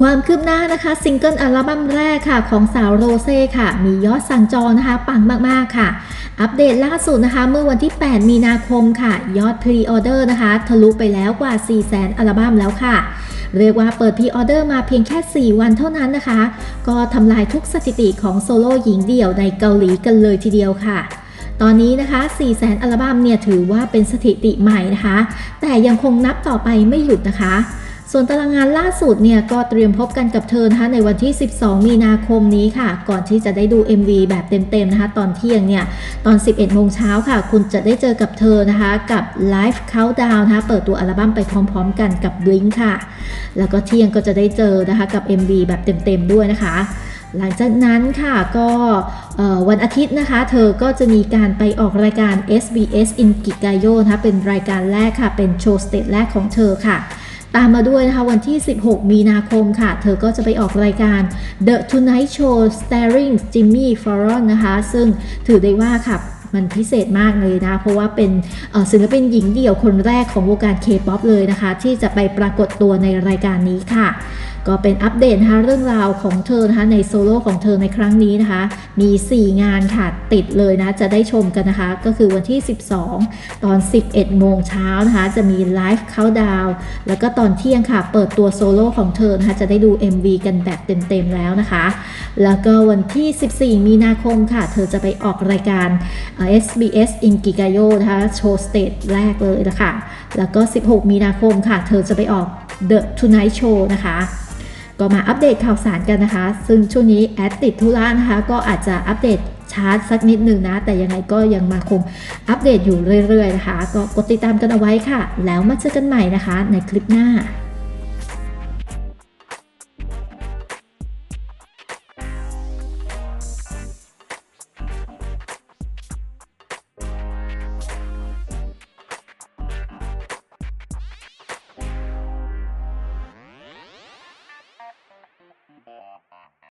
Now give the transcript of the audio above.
ความคืบหน้านะคะซิงเกิลอัลบั้มแรกค่ะของสาวโรเซ่ค่ะ มียอดสั่งจองนะคะ ปังมากๆค่ะ อัปเดตล่าสุดนะคะ เมื่อวันที่ 8 มีนาคมค่ะ ยอดพรีออเดอร์นะคะ ทะลุไปแล้วกว่า 4 0 0 0 0 0อัลบั้มแล้วค่ะ เรียกว่าเปิดพรีออเดอร์มาเพียงแค่ 4 วันเท่านั้นนะคะ ก็ทำลายทุกสถิติของโซโล่หญิงเดี่ยวในเกาหลีกันเลยทีเดียวค่ะตอนนี้นะคะ4 0 0 0 0 0อัลบั้มเนี่ยถือว่าเป็นสถิติใหม่นะคะ แต่ยังคงนับต่อไปไม่หยุดนะคะ ส่วนตารางงานล่าสุดเนี่ยก็เตรียมพบกันกับเธอนะคะในวันที่ 12 มีนาคมนี้ค่ะ ก่อนที่จะได้ดู MV แบบเต็มๆนะคะ ตอนเที่ยงเนี่ยตอน 11 โมงเช้าค่ะ คุณจะได้เจอกับเธอนะคะ กับ Live Countdown นะคะ เปิดตัวอัลบั้มไปพร้อมๆ กันกับ Blink ค่ะ แล้วก็เที่ยงก็จะได้เจอนะคะกับ MV แบบเต็มๆด้วยนะคะหลังจากนั้นค่ะก็วันอาทิตย์นะคะ เธอก็จะมีการไปออกรายการ SBS in g i g a y o นะคะเป็นรายการแรกค่ะ เป็นโชว์สเตจแรกของเธอค่ะ ตามมาด้วยนะคะวันที่ 16 มีนาคมค่ะ เธอก็จะไปออกรายการ The Tonight Show starring Jimmy Fallon นะคะ ซึ่งถือได้ว่าค่ะมันพิเศษมากเลยนะ เพราะว่าเป็นศิลปินหญิงเดี่ยวคนแรกของวงการ K-POP เลยนะคะ ที่จะไปปรากฏตัวในรายการนี้ค่ะ ก็เป็นอัปเดตนะคะเรื่องราวของเธอนะคะในโซโล่ของเธอในครั้งนี้นะคะ มี 4 งานค่ะติดเลยนะ จะได้ชมกันนะคะ ก็คือวันที่ 12 ตอน 11 โมงเช้านะคะ จะมีไลฟ์เข้าดาวแล้วก็ตอนเที่ยงค่ะ เปิดตัวโซโล่ของเธอนะคะ จะได้ดู MV กันแบบเต็มๆแล้วนะคะ แล้วก็วันที่ 14 มีนาคมค่ะ เธอจะไปออกรายการเอ่อ SBS in g i g a y o นะคะ โชว์สเตจแรกเลยนะคะแล้วก็ 16 มีนาคมค่ะ เธอจะไปออก The Tonight Show นะคะ ก็มาอัปเดตข่าวสารกันนะคะ ซึ่งช่วงนี้แอดติดธุระนะคะ ก็อาจจะอัปเดตช้าสักนิดหนึ่งนะ แต่ยังไงก็ยังมาคงอัปเดตอยู่เรื่อยๆนะคะ ก็กดติดตามกันเอาไว้ค่ะ แล้วมาเจอกันใหม่นะคะในคลิปหน้า